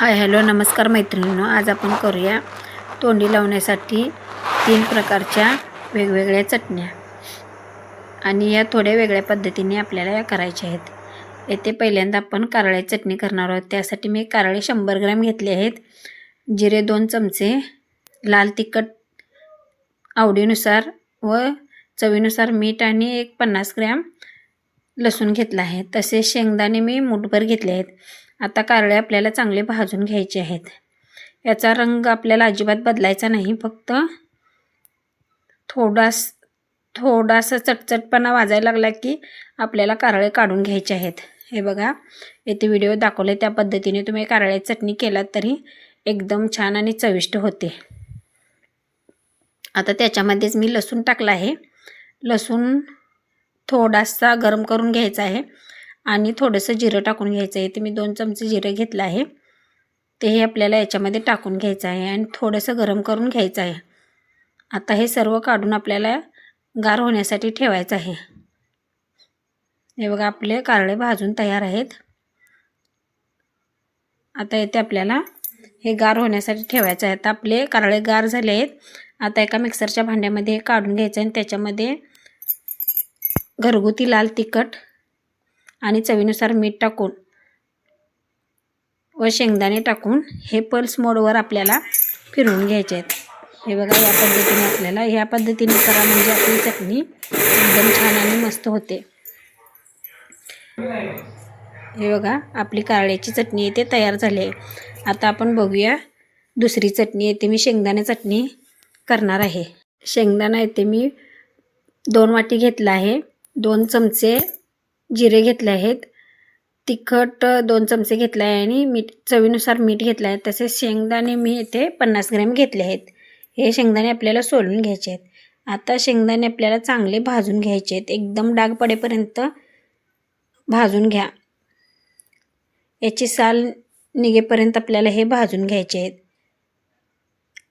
Hi hello नमस्कार मैत्रिणींनो. आज आपण करूया तोंडी लावण्यासाठी तीन प्रकारच्या वेगवेगळ्या चटण्या. आणि या थोड्या वेगळ्या पद्धतीने आपल्याला या करायच्या आहेत. येथे पहिल्यांदा आपण कारळ्या चटणी करणार आहोत. त्यासाठी मी कारळे शंभर ग्रॅम घेतले आहेत. जिरे दोन चमचे लाल तिखट आवडीनुसार व चवीनुसार मीठ आणि एक पन्नास ग्रॅम लसूण घेतला आहे. तसेच शेंगदाणे मी मुठभर घेतले आहेत. आता कारळे आपल्याला चांगले भाजून घ्यायचे आहेत. याचा रंग आपल्याला अजिबात बदलायचा नाही फक्त थोडास थोडासा चटचटपणा वाजायला लागला की आपल्याला कारळे काढून घ्यायचे आहेत. हे बघा येथे व्हिडिओ दाखवले त्या पद्धतीने तुम्ही कारळे चटणी केलात तरी एकदम छान आणि चविष्ट होते. आता त्याच्यामध्येच मी लसूण टाकला आहे. लसूण थोडासा गरम करून घ्यायचा आहे. आणि थोडंसं जिरं टाकून घ्यायचं आहे. ते मी दोन चमचे जिरं घेतलं आहे. ते हे आपल्याला याच्यामध्ये टाकून घ्यायचं आहे आणि थोडंसं गरम करून घ्यायचं आहे. आता हे सर्व काढून आपल्याला गार होण्यासाठी ठेवायचं आहे. हे बघा आपले कारळे भाजून तयार आहेत. आता येते आपल्याला हे गार होण्यासाठी ठेवायचं आहे. आता आपले कारळे गार झाले आहेत. आता एका मिक्सरच्या भांड्यामध्ये काढून घ्यायचं आणि त्याच्यामध्ये घरगुती लाल तिखट आणि चवीनुसार मीठ टाकून व शेंगदाणे टाकून हे पल्स मोडवर आपल्याला फिरवून घ्यायचे आहेत. हे बघा या पद्धतीने आपल्याला ह्या पद्धतीने करा म्हणजे आपली चटणी एकदम छान आणि मस्त होते. हे बघा आपली कारळ्याची चटणी येते तयार झाली आहे. आता आपण बघूया दुसरी चटणी येते मी शेंगदाणे चटणी करणार आहे. शेंगदाणा येते मी दोन वाटी घेतला आहे. दोन चमचे जिरे घेतले आहेत. तिखट दोन चमचे घेतले आहे आणि मीठ चवीनुसार मीठ घेतलं आहे. तसेच शेंगदाणे मी इथे पन्नास ग्रॅम घेतले आहेत. हे शेंगदाणे आपल्याला सोलून घ्यायचे आहेत. आता शेंगदाणे आपल्याला चांगले भाजून घ्यायचे आहेत. एकदम डाग पडेपर्यंत भाजून घ्या. याची साल निघेपर्यंत आपल्याला हे भाजून घ्यायचे आहेत.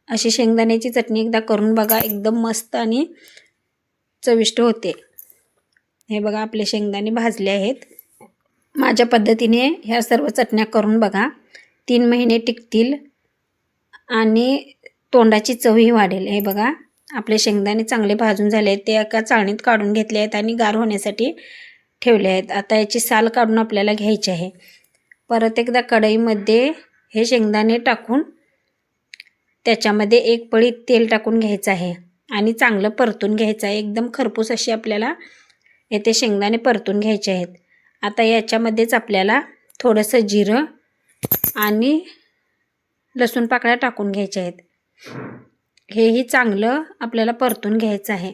अशी शेंगदाण्याची चटणी एकदा करून बघा. एकदम मस्त आणि चविष्ट होते. हे बघा आपले शेंगदाणे भाजले आहेत. माझ्या पद्धतीने ह्या सर्व चटण्या करून बघा. तीन महिने टिकतील आणि तोंडाची चवही वाढेल. हे बघा आपले शेंगदाणे चांगले भाजून झाले आहेत. ते एका चाळणीत काढून घेतले आहेत आणि गार होण्यासाठी ठेवले आहेत. आता याची साल काढून आपल्याला घ्यायची आहे. परत एकदा कढईमध्ये हे शेंगदाणे टाकून त्याच्यामध्ये एक पळी तेल टाकून घ्यायचं आहे आणि चांगलं परतून घ्यायचं आहे. एकदम खरपूस अशी आपल्याला येथे शेंगदाणे परतून घ्यायचे आहेत. आता याच्यामध्येच आपल्याला थोडंसं जिरं आणि लसूण पाकळ्या टाकून घ्यायच्या आहेत. हेही चांगलं आपल्याला परतून घ्यायचं आहे.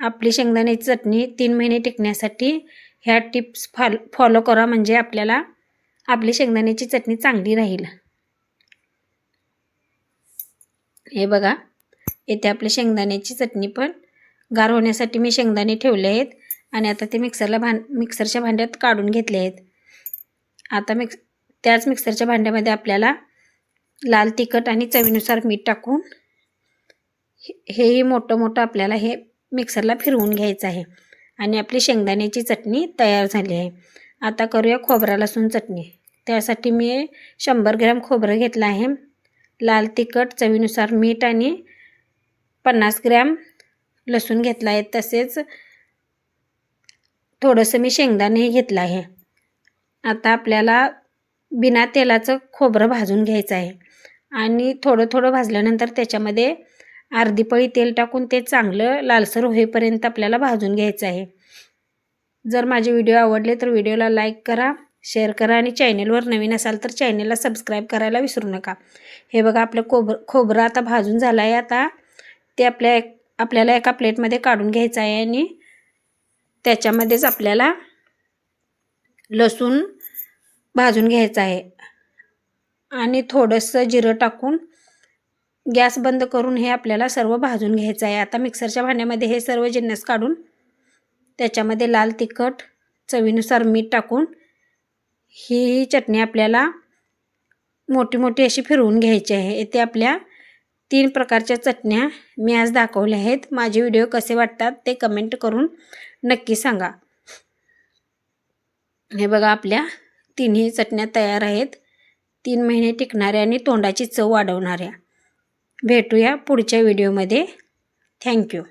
आपली शेंगदाण्याची चटणी तीन महिने टिकण्यासाठी ह्या टिप्स फॉल फॉलो करा म्हणजे आपल्याला आपली शेंगदाण्याची चटणी चांगली राहील. हे बघा येथे आपली शेंगदाण्याची चटणी पण गार होण्यासाठी मी शेंगदाणे ठेवले आहेत. आणि आता ते मिक्सरला भां मिक्सरच्या भांड्यात काढून घेतले आहेत. आता मिक्स त्याच मिक्सरच्या भांड्यामध्ये आपल्याला लाल तिखट आणि चवीनुसार मीठ टाकून हेही मोठं मोठं आपल्याला हे मिक्सरला फिरवून घ्यायचं आहे. आणि आपली शेंगदाण्याची चटणी तयार झाली आहे. आता करूया खोबरा लसूण चटणी. त्यासाठी मी शंभर ग्रॅम खोबरं घेतलं आहे. लाल तिखट चवीनुसार मीठ आणि पन्नास ग्रॅम लसूण घेतला आहे. तसेच थोडंसं मी शेंगदाणेही घेतलं आहे. आता आपल्याला बिना तेलाचं खोबरं भाजून घ्यायचं आहे. आणि थोडं थोडं भाजल्यानंतर त्याच्यामध्ये अर्धी पळी तेल टाकून ते चांगलं लालसर होईपर्यंत आपल्याला भाजून घ्यायचं आहे. जर माझे व्हिडिओ आवडले तर व्हिडिओला लाईक करा शेअर करा आणि चॅनेलवर नवीन असाल तर चॅनेलला सबस्क्राईब करायला विसरू नका. हे बघा आपलं खोबर खोबरं आता भाजून झालं आहे. आता ते आपल्या आपल्याला एका प्लेटमध्ये काढून घ्यायचं आहे आणि त्याच्यामध्येच आपल्याला लसूण भाजून घ्यायचं आहे. आणि थोडंसं जिरं टाकून गॅस बंद करून हे आपल्याला सर्व भाजून घ्यायचं आहे. आता मिक्सरच्या भांड्यामध्ये हे सर्व जिन्नस काढून त्याच्यामध्ये लाल तिखट चवीनुसार मीठ टाकून ही चटणी आपल्याला मोठी मोठी अशी फिरवून घ्यायची आहे. येथे आपल्या तीन प्रकारच्या चटण्या मी आज दाखवल्या आहेत. माझे व्हिडिओ कसे वाटतात ते कमेंट करून नक्की सांगा. हे बघा आपल्या तिन्ही चटण्या तयार आहेत. तीन महिने टिकणाऱ्या आणि तोंडाची चव वाढवणाऱ्या. भेटूया पुढच्या व्हिडिओमध्ये. थँक्यू